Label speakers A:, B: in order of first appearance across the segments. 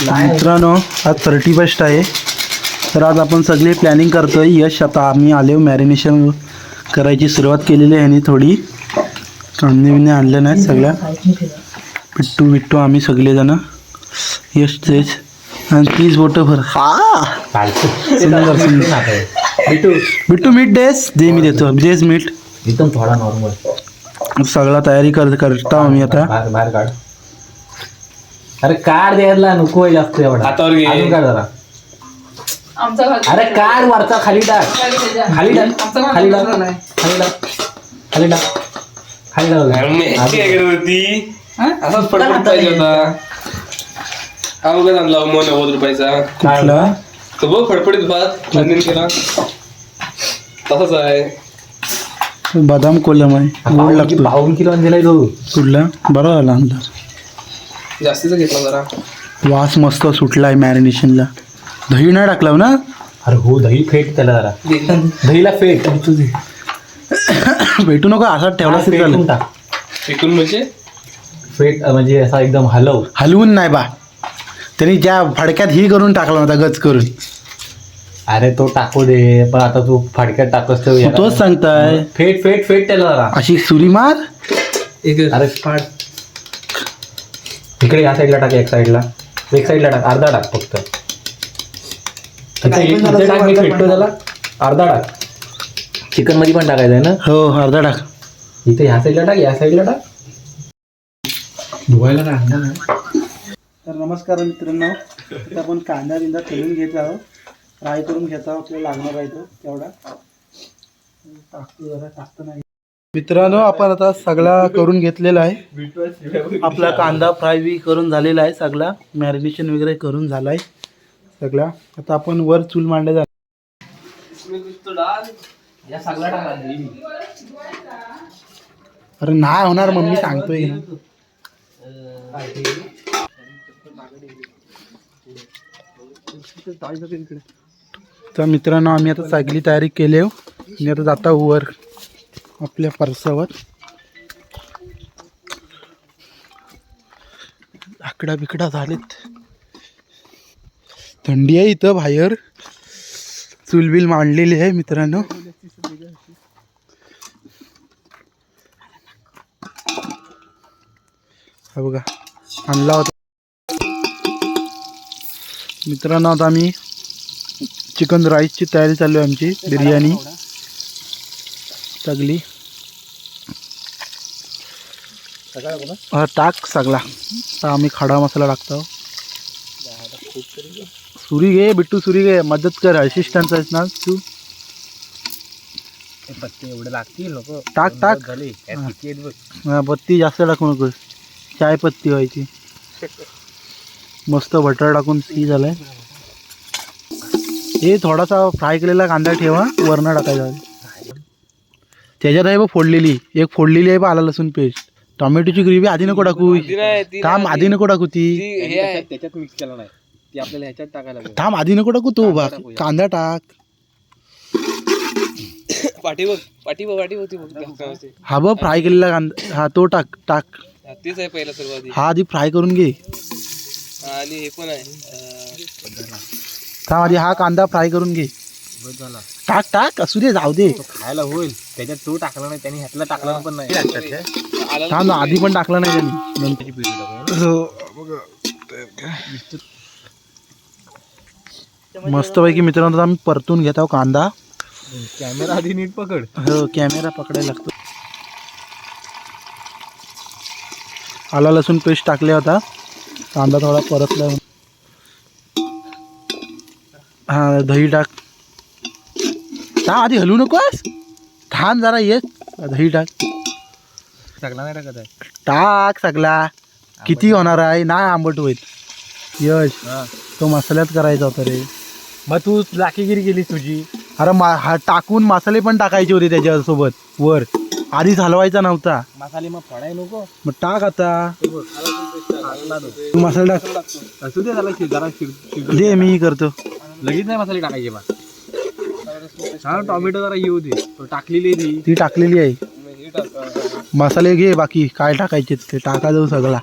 A: मित्रांनो आज thirty first आहे. तर आज आपण सगळे प्लॅनिंग करतोय. यश आता आम्ही आले मॅरिनेशन करायची सुरुवात केलेली आहे आणि थोडी कांदे बिंदे आणले नाहीत सगळ्या. पिट्टू बिट्टू आम्ही सगळेजण यश तेच आणि प्लीज बोट भर. हा सुंदर सुंदर.
B: बिटू
A: बिट्टू. मीठ देस जे मी देतो. जेच मीठ
B: एकदम थोडा नॉर्मल
A: सगळा तयारी कर करता आम्ही आता.
B: बाहेर बाहेर काढ. अरे काढ द्यायला नको आहे जास्त एवढा.
C: हातावर घे.
B: अजून काढ जरा.
D: आमचा भाग
B: अरे काढ वरचा खाली टाक.
D: खाली त्याच्या.
B: खाली टाक.
D: आमचा
B: खाली टाक.
D: झालाय.
B: खाली टाक. खाली टाक. खाली टाक.
C: काय करत होती?
D: हा?
C: असाच फटफट पाहिजे होता. हा उगाच आणला मग नव्वद रुपयाचा.
A: कुठला?
C: तो बघ फडफडीत भात खांदीन केला. तसाच आहे.
A: बदाम कोलम आहे गोड
B: पाऊन
A: लागतो
B: पाऊन किलो दिलाय तो?
A: कुठला? बरा झाला अंदाज.
C: जास्तीचा घेतला जरा.
A: वास मस्त सुटला आहे मॅरिनेशनला दही नाही टाकला ना?
B: अरे हो दही फेट त्याला जरा. दहीला फेट.
A: भेटू नको असा ठेवला
B: फेटून टाक.
C: विकून म्हणजे?
B: फेट म्हणजे असा एकदम हलव.
A: हलवून नाही बा. त्यांनी ज्या फडक्यात ही करून टाकला होता गच करून.
B: अरे तो टाकू दे पण आता तू फाडक्यात टाकस
A: तोच सांगताय.
B: फेट फेट फेट त्याला जरा.
A: अशी सुरी मार.
B: अरे फाड इकडे या साईडला टाक एक साईडला एक साईडला टाक अर्धा टाक फक्त. इथे- इथे टाक मी फेटतो त्याला अर्धा टाक. चिकनमध्ये पण टाकायचं आहे ना?
A: हो अर्धा टाक.
B: इथे ह्या साईडला टाक या साईडला टाक. धुवायला टाक
A: तर नमस्कार मित्रांनो. आता आपण कांदा बिंदा तळून घेत आहोत. फ्राय करून घेत आहोत आपल्याला लागणार आहे तो तेवढा. टाकतो जरा टाकतो नाही. मित्रांनो आपण आता सगळा करून घेतलेला आहे. आपला कांदा फ्राय बी करून झालेला आहे सगळा. मॅरिनेशन वगैरे करून झाला आहे सगळा. आता आपण वर चूल मांडले
B: जा
A: अरे नाही होणार मम्मी सांगतोय. तर मित्रांनो आम्ही आता सगळी तयारी केली आहे. मी आता जाता वर. आपल्या परसावर आकडा बिकडा झालेत. थंडी आहे इथं बाहेर. चुलबिल मांडलेली आहे मित्रांनो. हा बघा आणला होता. मित्रांनो आता आम्ही चिकन राईसची तयारी चालू आहे आमची बिर्याणी. सगळी हा टाक सगळा. आता आम्ही खडा मसाला टाकतो. सुरी घे बिट्टू सुरी घे. मदत कर असिस्टंट आहेस ना तू.
B: पत्ते एवढे लागतील लोक.
A: टाक टाक.
B: झाले.
A: हा, पत्ती जास्त टाकू नकोस. चाय पत्ती व्हायची. मस्त बटर टाकून सी झालाय. हे थोडासा फ्राय केलेला कांदा ठेवा वरणं टाकायचा. त्याच्यात आहे बघ फोडलेली. एक फोडलेली आहे बघ आला लसूण पेस्ट टोमॅटोची ग्रेव्ही आधी नको टाकू. थांब आधी नको टाकू ती.
C: हे आहे.
B: त्याच्यात मिक्स केला नाही. ती आपल्याला ह्याच्यात टाकायला
A: थांब आधी नको टाकू तो बा कांदा टाक.
C: पाठी बघ पाठी बघ पाठी होती बघ.
A: हा बघ फ्राय केलेला कांदा. हा तो टाक टाक.
C: तेच आहे पहिला सर्व आधी
A: हा आधी फ्राय करून घे.
C: आणि हे पण आहे.
A: थांब आधी हा कांदा फ्राय करून घे.
B: बस झाला.
A: टाक टाक असू दे जाऊ दे.
B: खायला होईल. त्याच्यात तो टाकला नाही त्यांनी ह्यातला टाकला पण नाही.
A: थांब ना, आधी पण टाकला नाही त्यांनी. नंतर मस्तपैकी मित्रांनो आता आम्ही परतून घेत आहोत कांदा.
B: कॅमेरा आधी नीट पकड.
A: हो कॅमेरा पकडायला लागतो. आला लसूण पेस्ट टाकले होता कांदा थोडा परतला हा दही टाक. हा आधी हलू नकोस थांब जरा ये. दही टाक.
B: टाकला नाही टाकत आहे.
A: टाक सगळा. किती होणार आहे? नाही आंबट होईल. यश
B: हा.
A: तो मसाल्यात करायचा होता रे.
B: मग तू लाकीगिरी केलीस तुझी.
A: अरे मा हा टाकून मसाले पण टाकायचे होते त्याच्यासोबत. वर. आधीच हलवायचा नव्हता.
B: मसाले मग फडाय नको.
A: मग टाक आता. तू मसाला टाक.
B: असू दे त्याला शिर- जरा शिर- शिर-
A: दे मी करतो.
B: लगेच नाही मसाले टाकायचे बा. हा टोमॅटो जरा येऊ दे. तो टाकलेली आहे ती.
A: ती टाकलेली आहे. मसाले घे बाकी काय टाकायचे ते टाका जाऊ सगळा.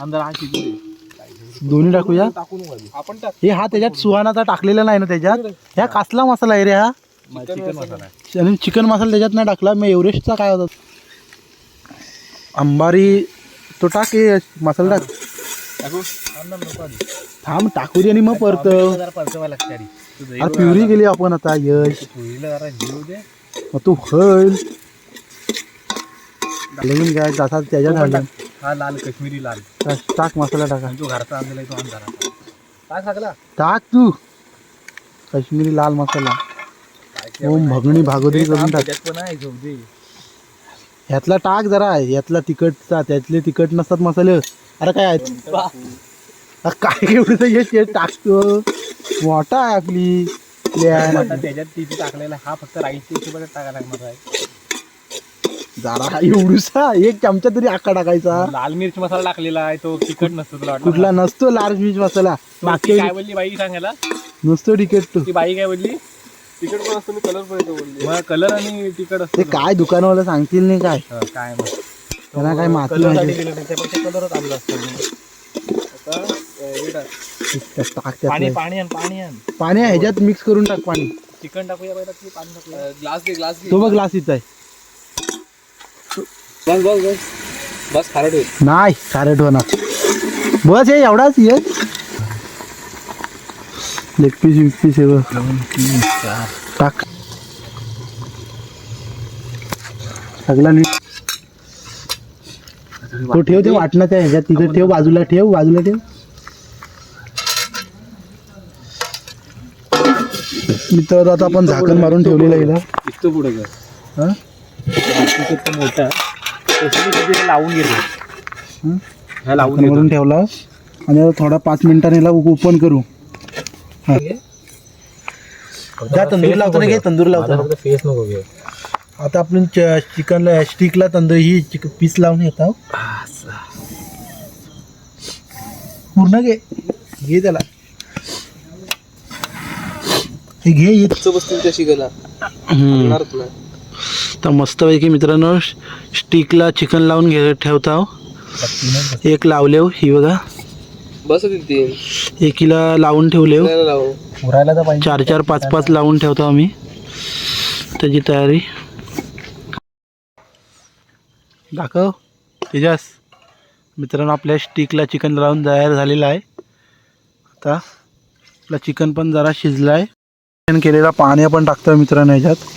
B: हा दे
A: दोन्ही टाकूया?
C: आपण टाक.
A: हे हा त्याच्यात सुहानाचा टाकलेला नाही ना त्याच्यात? ह्या कसला मसाला आहे रे हा? आणि चिकन मसाला त्याच्यात नाही टाकला. मी एव्हरेस्टचा काय होता? अंबारी तो टाक हे मसाला टाक.
C: टाकू?
A: थांब टाकू दे आणि मग परत. अरे प्युरी गेली आपण आता यश. मग तू हल. लगीन काय जसा त्याच्यात हल.
B: हा लाल काश्मीरी लाल.
A: टाक मसाला टाका.
B: जो घरचा आणलेला आहे तो आण जरा काय टाकला
A: टाक तू. काश्मीरी लाल मसाला. ओम भगणी भागोदरी करून टाक.
B: त्याच्यात पण आहे दे.
A: ह्यातला टाक जरा ह्यातला तिखटचा त्यातले तिखट नसतात मसाले. अरे काय आहे? अरे काय एवढं हे टाकतो. मोठा आहे आपली
B: त्याच्यात तिथे टाकलेला हा फक्त राईसच्या हिशोबाने टाकायला लागणार आहे.
A: जरा एवढूसा एक चमचा तरी आका टाकायचा.
B: लाल मिर्च मसाला टाकलेला आहे तो तिखट नसतो तुला वाटलं
A: कुठला नसतो लार्ज मिर्च मसाला. मागच्या
B: काय बोलली बाई सांगायला
A: नसतो तिखट तो.
B: ती बाई काय बोलली?
C: तिकट पण असतो मी कलर पण येतो बोलली.
B: कलर आणि तिखट असतो
A: ते काय दुकानवाला सांगतील नाही काय?
B: हा, काय मग?
A: त्यांना काय माती
B: दिलं त्याच्यापेक्षा कलरच आणला असतो पाणी पाणी आण पाणी आण.
A: पाणी आहे, ह्याच्यात मिक्स करून टाक पाणी.
B: चिकन टाकूया पहिला की पाणी टाकूया?
C: ग्लास दे ग्लास दे.
A: तो बघ ग्लास इथं आहे.
C: बस बस बस. बस खारट होईल.
A: नाही खारट होणार. बस हे एवढाच ये. लेग पीस विग पीस हे बघ. टाक. सगळा नीट तो ठेव ते वाटणाच्या ह्याच्यात तिथे ठेव बाजूला ठेव बाजूला ठेव. मित्र आता आपण झाकण मारून ठेवलेलं आहे इथं.
B: पुढे
A: हा?
B: मोठा. लावून घेतो
A: हं?
B: हा लावून
A: झाकण मारून
B: घेतो
A: ठेवला. आणि आता थोडा पाच मिनिटांनी ओपन करू. हा. जा तंदूर लावतो ना घे तंदूर लावतो.
B: फेस नको घे
A: आता आपण च- चिकनला स्टिकला तंदूर ही चिक पीस लावून येतो पूर्ण घे. घे त्याला. हे घे हे.
C: बसतील
A: हम्म.
C: होणारच नाही
A: तर मस्तपैकी मित्रांनो स्टिकला चिकन लावून घे ठेवता एक लावले हो, ही बघा.
C: बस
A: एकीला लावून ठेवले हो.
C: नाही लावू.
B: उरायला तर पाहिजे.
A: चार चार पाच पाच लावून ठेवतो आम्ही. त्याची तयारी. दाखव. तेजस मित्रांनो आपल्या स्टिकला चिकन लावून तयार झालेलं आहे. आता आपला चिकन पण जरा शिजला आहे चिकन केलेला पाणी आपण टाकतो मित्रांनो ह्याच्यात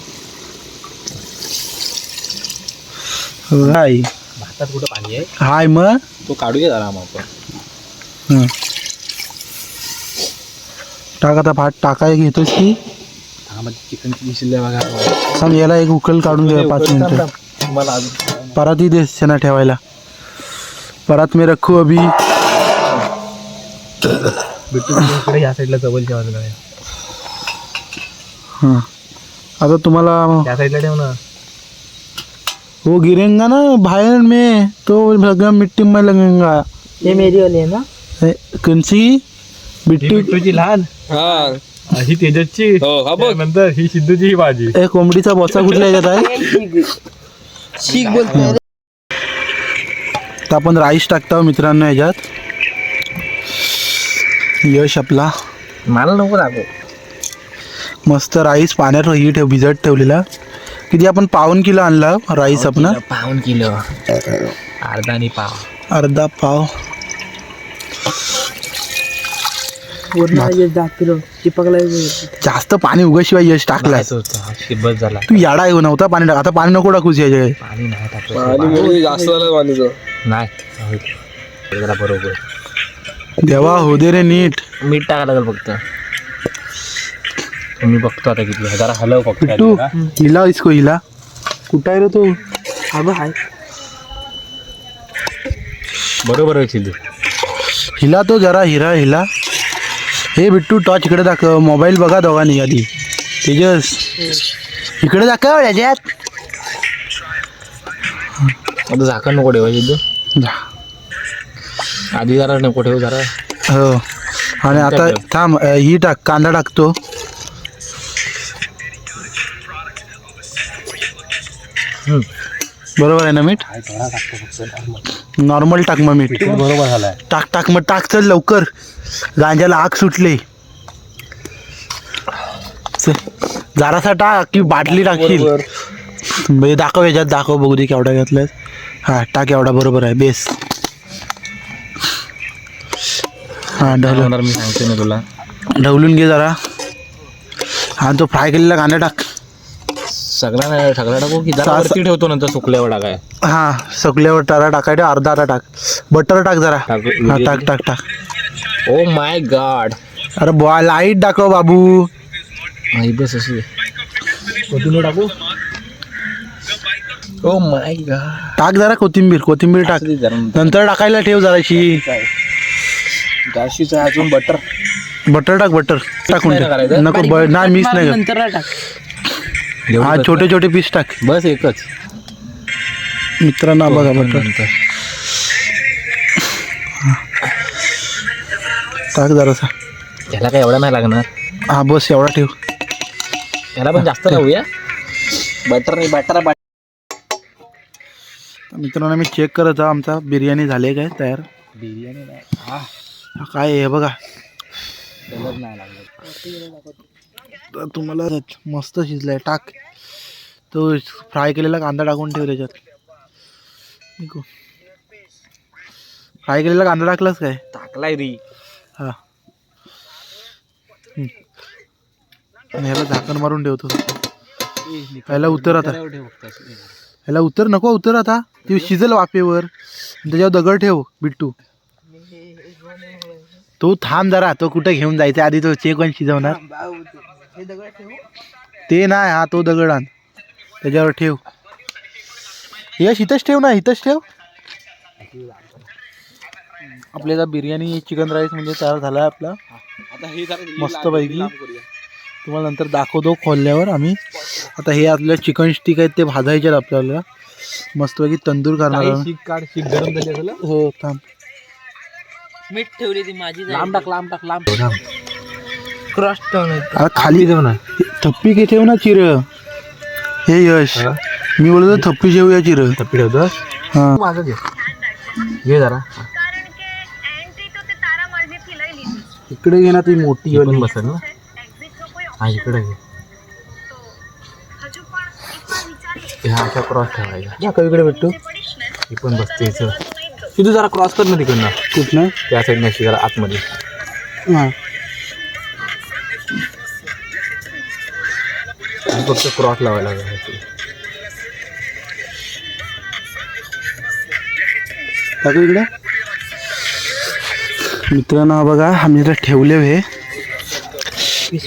A: हाय.
B: भातात कुठं पाणी आहे?
A: हाय मग.
B: तो काढूया जरा मग आपण.
A: टाक आता भात टाकाय घेतोस की?
B: चिकनची शिल्ले बघा.
A: याला एक उकल काढून घ्या पाच मिनिटं.
B: तुम्हाला अजून
A: परात ही देस ना ठेवायला. परात मी रखू अभी.
B: या साईडला जवळच्या बाजूला आहे
A: हं. आता तुम्हाला
B: त्या साईडला ठेव ना.
A: वो गिरेंगा ना बाहेर में. तो सगळं मिट्टी में लगेगा.
E: ये मेरी वाली है ना?
A: हे, कौनसी
B: ही
A: बिट्टू
B: बिट्टूची लहान
C: हा
B: ही तेजसची
C: हो हा
B: नंतर ही सिद्धूची ही भाजी
A: ए कोंबडीचा बॉसा कुठल्या ह्याच्यात आहे?
E: शीख बोलते हैं
A: तर आपण राईस टाकतो मित्रांनो ह्याच्यात यश आपला.
B: मला नको दाखव
A: मस्त राईस पाण्यात ही ठेव भिजत ठेवलेला. किती आपण पाऊन किलो आणला राईस आपण
B: पाऊन किलो. अर्धा पाव.
A: अर्धा पाव.
E: चिपकला
A: जास्त पाणी उगाशिवाय यश टाकलाय.
B: बस झाला.
A: तू याडा येऊ नव्हता पाणी टाक आता पाणी नको टाकूस याच्या
B: पाणी नाही टाकलं
C: पाणी जास्त झालं पाणीचं.
B: नाही जरा बरोबर.
A: देवा हो दे रे नीट.
B: मीठ टाकायला लागेल फक्त. मी बघतो आता किती. जरा हलव फक्त.
A: पिट्टू हिला इसको हिला. कुठं आहे रे तो?
E: अब हाय.
B: बरोबर आहे सिद्धू
A: हिला तो जरा हिरा हिला. हे बिट्टू टॉर्च इकडे दाखव. मोबाईल बघा दोघांनी आधी. तेजस. इकडे दाखव याच्यात.
B: आता झाकण नको ठेवा सिद्धू
A: जा.
B: आधी जरा नको ठेव जरा.
A: हो. आणि आता थांब ही टाक कांदा टाकतो. बरोबर आहे ना मीठ? नॉर्मल टाक मग मीठ.
B: बरोबर झालाय.
A: टाक टाक मग टाक चल लवकर. गांजाला आग सुटले. जरासा टाक की बाटली टाकशील म्हणजे दाखव याच्यात दाखव बघू दे केवढा घेतलाय हा टाक एवढा बरोबर आहे बेस. हा ढवल
B: होणार मी सांगतो ना तुला.
A: ढवलून घे जरा. हा तो फ्राय केलेला कांदा टाक.
B: सगळा नाही सगळा टाकू की जरा वरती ठेवतो नंतर सुकल्यावर टाकाय.
A: हा सगळ्यावर टारा टाकायचं अर्धा अर्धा टाक. बटर टाक जरा. हा टाक टाक टाक.
B: ओ माय गॉड
A: अरे बॉ लाइट दाखव बाबू.
B: नाही बस अशी कोथिंबीर टाकू? ओ माय गॉड
A: टाक जरा कोथिंबीर कोथिंबीर टाक. नंतर. टाकायला ठेव जराशी.
B: जाशीचं अजून बटर
A: बटर टाक बटर टाकून
B: नाही ना
A: ठेव.
B: करायचं?
A: नको ब- नाही मिस नाही कर.
E: नंतर टाक.
A: हा छोटे छोटे पीस टाक.
B: बस एकच.
A: मित्रांनो बघा बटर
B: नंतर.
A: टाक जरासा.
B: त्याला काय एवढा नाही लागणार?
A: हा बस एवढा ठेव.
B: त्याला पण जास्त लावूया. बटर नाही बटर
A: मित्रांनो मी चेक करत आहे आमचा बिर्याणी झाली काय तयार?
B: बिर्याणी नाही.
A: हा, काय आहे हे बघा.
B: कलर नाही लागला
A: तर तुम्हाला मस्त शिजलाय. टाक. तो फ्राय केलेला कांदा टाकून ठेव त्याच्यात. फ्राय केलेला कांदा टाकलास काय?
B: टाकलाय री.
A: हा. आणि ह्याला झाकण मारून ठेवतो. ह्याला उतर आता. ह्याला उतर नको उतर आता. ते शिजल वाफेवर. त्याच्यावर दगड ठेव बिट्टू. तो थांब जरा तो कुठे घेऊन जायचा? आधी तो चेक पण शिजवणार. ते नाही हा तो दगड आण. त्याच्यावर ठेव. यश इथंच ठेव ना इथंच ठेव. आपल्याला बिर्याणी चिकन राईस म्हणजे तयार झाला आहे आपला.
C: आता हे जरा
A: मस्तपैकी तुम्हाला नंतर दाखवतो खोलल्यावर आम्ही. आता हे आपल्या चिकन स्टिक आहेत ते भाजायचे आहेत आपल्याला. मस्तपैकी तंदूर करणार
B: गरम झाली
A: हो थांब.
E: मीठ ठेवली ती माझी
B: लांब टाक लांब टाक लांब.
E: क्रॉस
A: आता खाली
B: देऊ ना.
A: थप्पी घे ठेव ना चिर. हे यश. मी बोलतो थप्पी ठेवूया चिर.
B: टप्पी ठेवतो
A: हा.
B: माझं घे. घे जरा.
A: इकडे घे ना ती मोठी येऊन
B: बसेल ना. हा इकडे घे. हा असा क्रॉस ठेवायचा.
A: झाका इकडे भेटतो?
B: ही पण बसते तिथं जरा क्रॉस कर ना तिकडनं.
A: कुठनं?
B: त्या साईड नशी जरा आतमध्ये. फक्त क्रॉस लावायला लागेल
A: काका इकडे? मित्रांनो बघा आम्ही इथं ठेवले हे.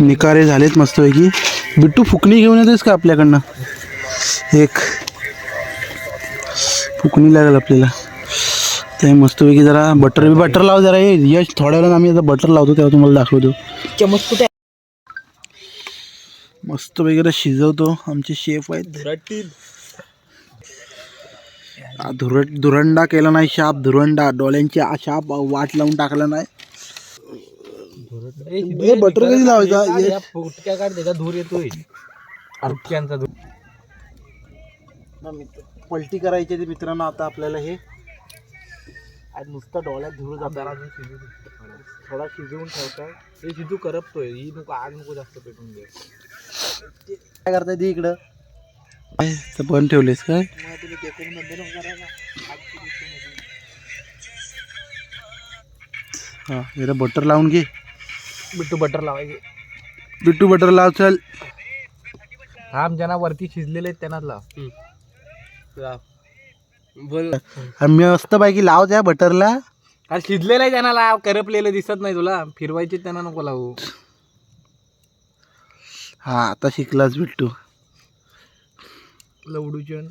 A: निकारे झालेत मस्तपैकी. बिट्टू फुकणी घेऊन येतेस का आपल्याकडनं? एक. फुकणी लागेल आपल्याला. ते मस्तपैकी जरा बटर बटर लाव जरा हे यश थोड्या वेळानं आम्ही आता बटर लावतो तेव्हा तुम्हाला दाखवतो.
E: चमच कुठे
A: मस्तपैकी आता शिजवतो. आमचे शेफ आहेत. धुर धुरंडा केला नाही शाप धुरंडा. डोळ्यांची शाप वाट लावून टाकला नाही. हे बटर कधी लावायचा? हे-
B: फुटक्या काढ त्याचा धूर येतोय. फुटक्यांचा धूर.
A: पलटी करायची ते मित्रांनो आता आपल्याला हे. आज नुसतं डोळ्यात धुर जाताना थोडा शिजवून ठेवताय.
B: हे शिजू करपतोय. ही नको आग नको जास्त पेटून दे
A: काय करताय ते इकडं? पण ठेवलेस काय? हा जरा बटर लावून घे.
B: बिट्टू बटर लावायचे
A: बिट्टू बटर लाव चल.
B: हा ज्यांना वरती शिजलेले आहेत त्यांनाच लाव.
C: बोल.
A: आणि मस्त पैकी लाव त्या बटरला
B: अरे शिजलेलं आहे त्यांना लाव करपलेलं दिसत नाही तुला. फिरवायचे त्यांना नको लावू.
A: हा आता शिकलाच बिट्टू.
B: लवडूचन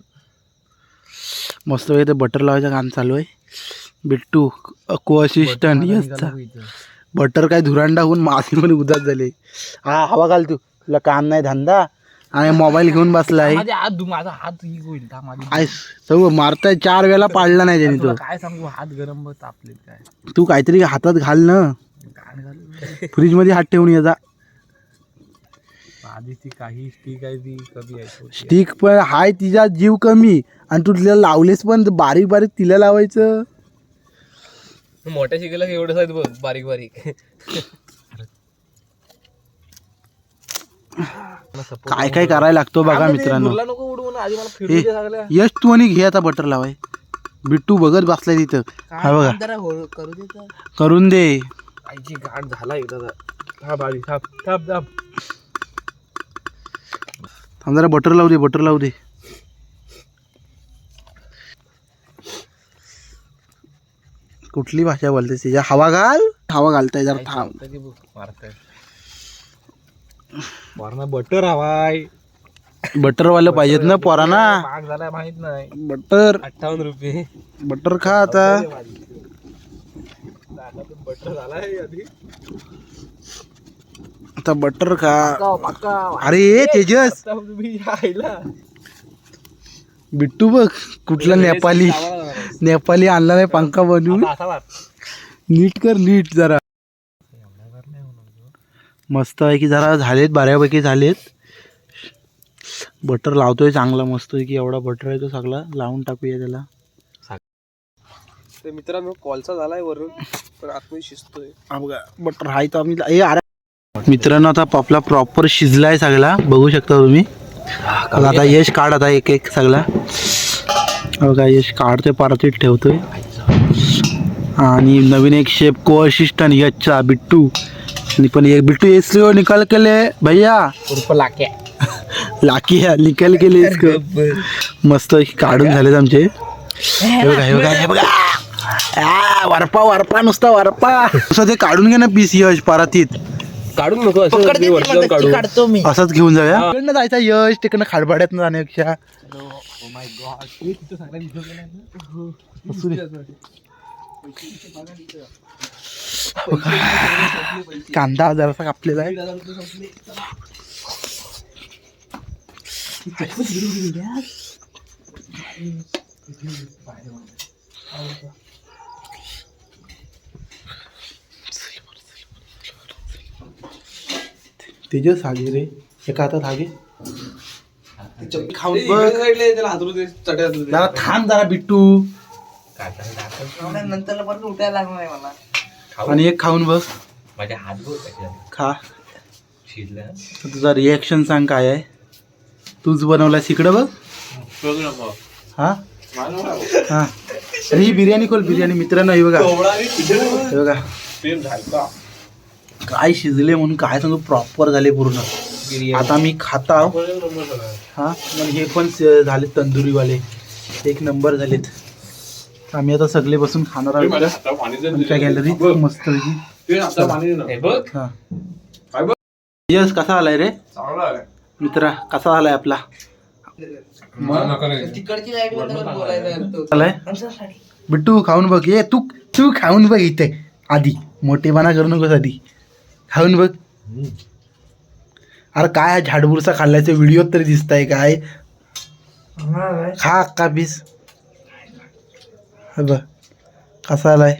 A: मस्त ते बटर लावायचं काम चालू आहे. बिट्टू को असिस्टंट यसचा बटर काय धुरांडा होऊन मासे पण उदास झाले. हा हवा घाल तू. तुला काम नाही धंदा. आणि मोबाईल घेऊन
B: हात धु माझा हात होईल
A: मारताय चार वेळा पाडला नाही त्याने
B: तुला
A: तो
B: काय सांगू हात गरम तापले काय.
A: तू काहीतरी हातात घाल ना. फ्रीजमध्ये हात ठेवून ये जा.
C: आधी ती काही स्टिक आहे ती कमी आहे
A: स्टिक पण हाय तिचा जीव कमी. आणि तू तिला लावलेस पण बारीक बारीक तिला लावायचं.
C: मोठ्या शिकेला एवढंच आहेत बघ बारीक बारीक.
A: काय काय करायला लागतो बघा मित्रांनो.
C: नको उडवून आधी मला फिरू
A: ए,
C: दे सगळ्या.
A: यश तू आणि घे आता बटर लावाय. बिट्टू बघत बसलाय तिथं. हा बघा.
E: जरा हो- करू दे तर.
A: करून दे.
C: आईची गाठ झाला एकदा थांब. थांब
A: जरा बटर लावू दे बटर लावू दे. कुठली भाषा बोलतेस तिच्या हवा घाल. हवा घालताय जरा थांब.
C: बटर हवाय.
A: बटरवालं पाहिजेत ना पोरांना.
C: महाग झालाय माहीत नाही.
A: बटर.
C: अठ्ठावन्न रुपये.
A: बटर खा आता.
C: बटर झालाय आधी.
A: आता बटर खा. अरे तेजस. बिट्टू बघ कुठला नेपाली. नेपाली आणला नाही पंखा बनवून. नीट कर नीट जरा. मस्त आहे की जरा झालेत बऱ्यापैकी झालेत. बटर लावतोय चांगला मस्त आहे की एवढा बटर आहे तो सगळा. लावून टाकूया त्याला.
C: ते मित्रांनो कॉलचा झालाय वरून पण आतमध्ये शिजतोय.
A: हा बघा बटर आहे तर आम्ही ए अरे मित्रांनो आता आपला प्रॉपर शिजलाय सगळा. बघू शकता तुम्ही. आता यश काढ आता एक एक सगळा. हा बघा यश काढतोय परातीत ठेवतोय. आणि नवीन एक शेप को असिस्टंट यशचा बिट्टू. आणि पण एक बिट्टू इसको निकाल के ले भैया लाकी. है निकाल के लिए इसको मस्त काढून झालेत आमचे. हे बघा हे बघा हे बघा. आ, वरपा वरपा नुसता वरपा. नुसतं ते काढून घे ना पीस यश परातीत
C: काढून नको असं
E: पकडते ती
C: वरती जाऊन
E: मदत, ती
C: काढू
E: काढतो मी.
A: असंच घेऊन जाऊया? तिकडनं जायचा यश तिकडनं खाडपाड्यात जाण्यापेक्षा असू दे. कांदा जरासा कापलेला आहे. तेजस हागे रे. एका हातात हागे खाऊन बघ. जरा थांब जरा बिट्टू.
E: नंतर परत उठायला लागणार आहे मला.
A: आणि एक खाऊन बघ.
B: माझ्या हात.
A: खा.
B: शिजलं.
A: तर तुझा रिॲक्शन सांग काय आहे. तूच बनवलास इकडं बघ. हा? हा. अरे ही बिर्याणी खोल बिर्याणी मित्रांनो ही बघा. हे बघा. काय शिजले म्हणून काय सांगू प्रॉपर झाले पूर्ण. आता मी खाता. हा पण हे पण झाले तंदुरीवाले. एक नंबर झालेत. आम्ही आता सगळे बसून खाणार आहोत. आमच्या गॅलरीत मस्त
B: हे बघ.
A: हा. यस कसा आलाय रे? मित्रा कसा आलाय आपला? बिट्टू खाऊन बघ. ये तू तू खाऊन बघ इथे. आधी. मोठेपणा करू नकोस आधी खाऊन बघ. अरे काय हा झाडबुरसा खाल्ल्याचे व्हिडिओ तरी दिसत आहे काय? खा अक्का पीस. हे बघ. कसा आलाय?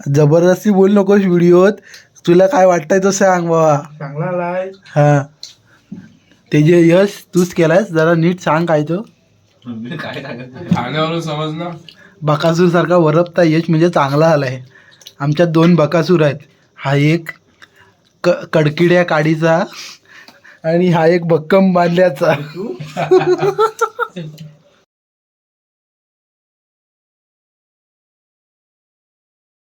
A: जबरदस्ती बोल नकोस व्हिडिओत. तुला काय वाटतंय तो सांग बाबा.
E: चांगला
A: हा. ते जे यश तूच केलायस जरा नीट सांग काय तो.
C: खाण्यावरून समज ना
A: बकासूर सारखा वरपता यश म्हणजे चांगला आलाय. आमच्यात दोन बकासूर आहेत. हा एक क कडकिड्या काडीचा आणि हा एक भक्कम बांधल्याचा.